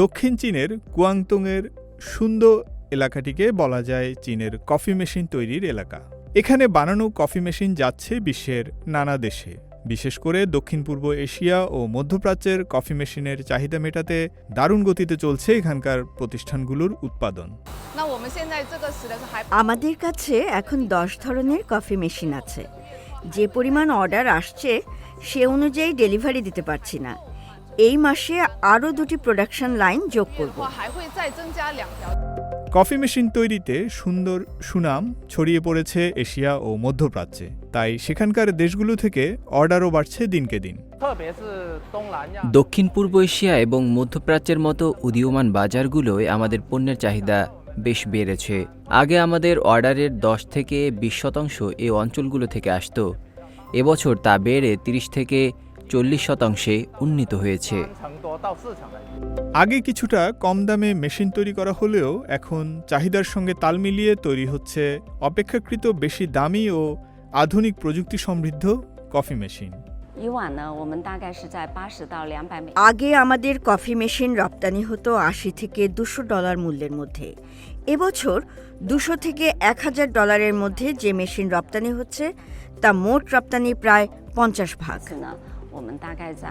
দক্ষিণ চীনের কুয়াংতুংয়ের সুন্দর এলাকাটিকে বলা যায় চীনের কফি মেশিন তৈরির এলাকা। এখানে বানানো কফি মেশিন যাচ্ছে বিশ্বের নানা দেশে। বিশেষ করে দক্ষিণ পূর্ব এশিয়া ও মধ্যপ্রাচ্যের কফি মেশিনের চাহিদা মেটাতে দারুণ গতিতে চলছে এখানকার প্রতিষ্ঠানগুলোর উৎপাদন। আমাদের কাছে এখন দশ ধরনের কফি মেশিন আছে। যে পরিমাণ অর্ডার আসছে, সে অনুযায়ী ডেলিভারি দিতে পারছি না। এই মাসে আরও দুটি প্রোডাকশন লাইন যোগ করব। কফি মেশিন তৈরিতে সুন্দর সুনাম ছড়িয়ে পড়েছে এশিয়া ও মধ্যপ্রাচ্যে। তাই সেখানকার দেশগুলো থেকে অর্ডারও বাড়ছে দিনকে দিন। দক্ষিণ পূর্ব এশিয়া এবং মধ্যপ্রাচ্যের মতো উদীয়মান বাজারগুলোয় আমাদের পণ্যের চাহিদা বেশ বেড়েছে। আগে আমাদের অর্ডারের 10 থেকে ২০ শতাংশ এই অঞ্চলগুলো থেকে আসতো। এবছর তা বেড়ে ৩০ থেকে চল্লিশ শতাংশে উন্নীত হয়েছে। আগে কিছুটা কম দামে মেশিন তৈরি করা হলেও এখন চাহিদার সঙ্গে তাল মিলিয়ে তৈরি হচ্ছে অপেক্ষাকৃত বেশি দামি ও আধুনিক প্রযুক্তি সমৃদ্ধ কফি মেশিন। আগে আমাদের কফি মেশিন রপ্তানি হতো আশি থেকে দুশো ডলার মূল্যের মধ্যে। এবছর দুশো থেকে এক হাজার ডলারের মধ্যে যে মেশিন রপ্তানি হচ্ছে তা মোট রপ্তানি প্রায় পঞ্চাশ ভাগ। 我们大概在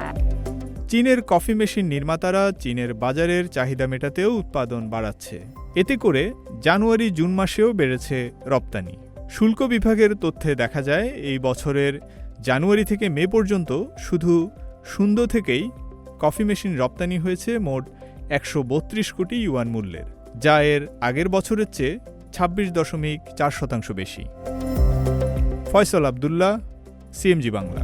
চীনের কফি মেশিন নির্মাতারা চীনের বাজারের চাহিদা মেটাতেও উৎপাদন বাড়াচ্ছে এতে করে জানুয়ারি জুন মাসেও বেড়েছে রপ্তানি শুল্ক বিভাগের তথ্যে দেখা যায় এই বছরের জানুয়ারি থেকে মে পর্যন্ত শুধু সুন্দর থেকেই কফি মেশিন রপ্তানি হয়েছে মোট একশো বত্রিশ কোটি ইউয়ান মূল্যের যা এর আগের বছরের চেয়ে ছাব্বিশ দশমিক চার শতাংশ বেশি ফয়সল আবদুল্লাহ সিএমজি বাংলা